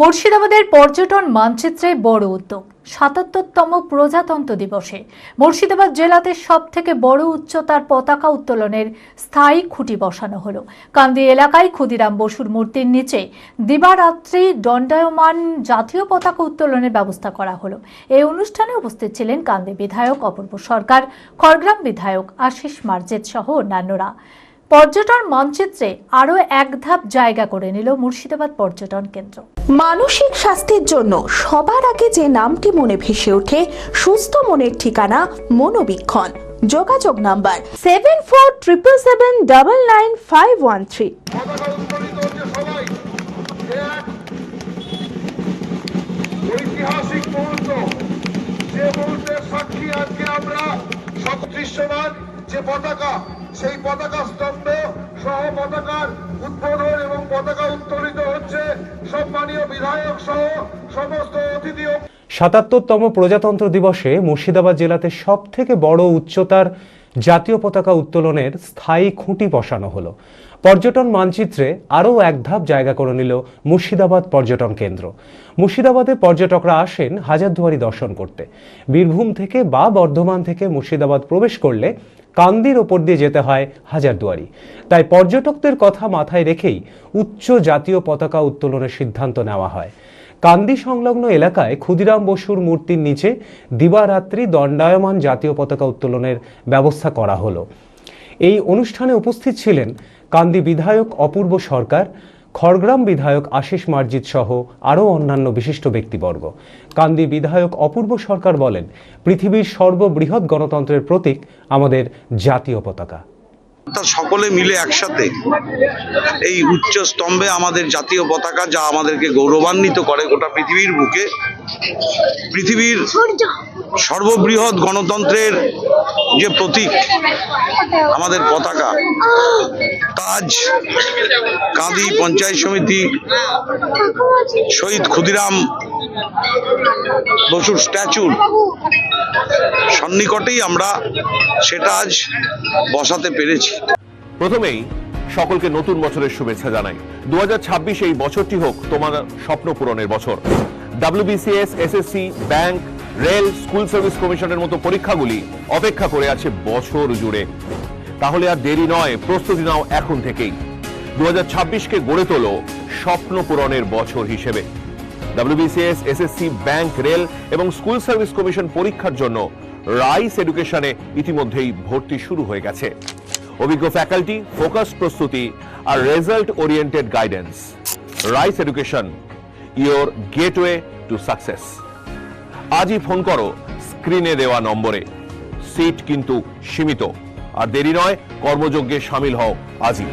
মুর্শিদাবাদের পর্যটন মানচিত্রে বড় উদ্যোগ, সাতাত্তরতম প্রজাতন্ত্র দিবসে। মুর্শিদাবাদ জেলাতে সব থেকে বড় উচ্চতার পতাকা উত্তোলনের স্থায়ী খুঁটি বসানো হলো। কান্দি এলাকায় ক্ষুদিরাম বসুর মূর্তির নিচে দিবারাত্রি দণ্ডায়মান জাতীয় পতাকা উত্তোলনের ব্যবস্থা করা হলো। এই অনুষ্ঠানে উপস্থিত ছিলেন কান্দি বিধায়ক অপূর্ব সরকার, খড়গ্রাম বিধায়ক আশিস মার্জেদ সহ অন্যান্যরা। পর্যটন মানচিত্রে আরও এক ধাপ জায়গা করে নিল মুর্শিদাবাদ পর্যটন কেন্দ্র। মানসিক স্বাস্থ্যের জন্য সবার আগে যে নামটি মনে ভেসে ওঠে, সুস্থ মনের ঠিকানা মনোবীক্ষণ। যোগাযোগ number seven four triple seven double nine five one three ঐতিহাসিক মুহূর্ত, যে মুহূর্তের সাক্ষী আজকে আমরা দৃশ্যমান যে পতাকা, সেই পতাকা স্তম্ভ সহ পতাকার উদ্বোধন এবং পতাকা হচ্ছে সম্মানীয় বিধায়ক সহ সমস্ত অতিথি সাতাত্তরতম প্রজাতন্ত্র দিবসে মুর্শিদাবাদ জেলাতে সব থেকে বড় উচ্চতার জাতীয় পতাকা উত্তোলনের স্থায়ী খুঁটি বসানো হলো। পর্যটন মানচিত্রে আরও এক ধাপ জায়গা করে নিল মুর্শিদাবাদ পর্যটন কেন্দ্র। মুর্শিদাবাদে পর্যটকরা আসেন হাজারদুয়ারি দর্শন করতে। বীরভূম থেকে বা বর্ধমান থেকে মুর্শিদাবাদ প্রবেশ করলে কান্দির ওপর দিয়ে যেতে হয় হাজারদুয়ারি তাই পর্যটকদের কথা মাথায় রেখেই উচ্চ জাতীয় পতাকা উত্তোলনের সিদ্ধান্ত নেওয়া হয়। কান্দি সংলগ্ন এলাকায় ক্ষুদিরাম বসুর মূর্তির নিচে দিবারাত্রি দণ্ডায়মান জাতীয় পতাকা উত্তোলনের ব্যবস্থা করা হলো। এই অনুষ্ঠানে উপস্থিত ছিলেন কান্দি বিধায়ক অপূর্ব সরকার খড়গ্রাম বিধায়ক আশিস মার্জিত সহ আরও অন্যান্য বিশিষ্ট ব্যক্তিবর্গ। কান্দি বিধায়ক অপূর্ব সরকার বলেন, পৃথিবীর সর্ববৃহৎ গণতন্ত্রের প্রতীক আমাদের জাতীয় পতাকা। সকলে মিলে একসাথে এই উচ্চ স্তম্ভে আমাদের জাতীয় পতাকা যা আমাদেরকে গৌরবান্বিত করে গোটা পৃথিবীর বুকে, পৃথিবীর সর্ববৃহৎ গণতন্ত্রের যে প্রতীক আমাদের পতাকা, তাজ কাঁদি পঞ্চায়েত সমিতি, শহীদ ক্ষুদিরাম বসুর স্ট্যাচুর সন্নিকটেই আমরা সেটা আজ বসাতে পেরেছি। প্রথমেই সকলকে নতুন বছরের শুভেচ্ছা জানাই। দু হাজার ছাব্বিশ এই বছরটি হোক তোমার স্বপ্ন পূরণের বছর। WBCS SSC bank rail school service কমিশনের মতো পরীক্ষাগুলি অপেক্ষা করে আছে বছর জুড়ে। তাহলে আর দেরি নয়, প্রস্তুতি নাও এখন থেকেই। দু কে গড়ে তোলো স্বপ্ন পূরণের বছর হিসেবে। ডাব্লিউবিসিএস, এসএসসি, ব্যাংক, রেল এবং স্কুল সার্ভিস কমিশন পরীক্ষার জন্য রাইস এডুকেশনে ইতিমধ্যেই ভর্তি শুরু হয়ে গেছে। অভিজ্ঞ ফ্যাকাল্টি, ফোকাস প্রস্তুতি আর result oriented guidance. Rice education your gateway to success. আজই ফোন করো, স্ক্রিনে দেওয়া নম্বরে। সিট কিন্তু সীমিত। আর দেরি নয়, কর্মযজ্ঞে সামিল হও আজই।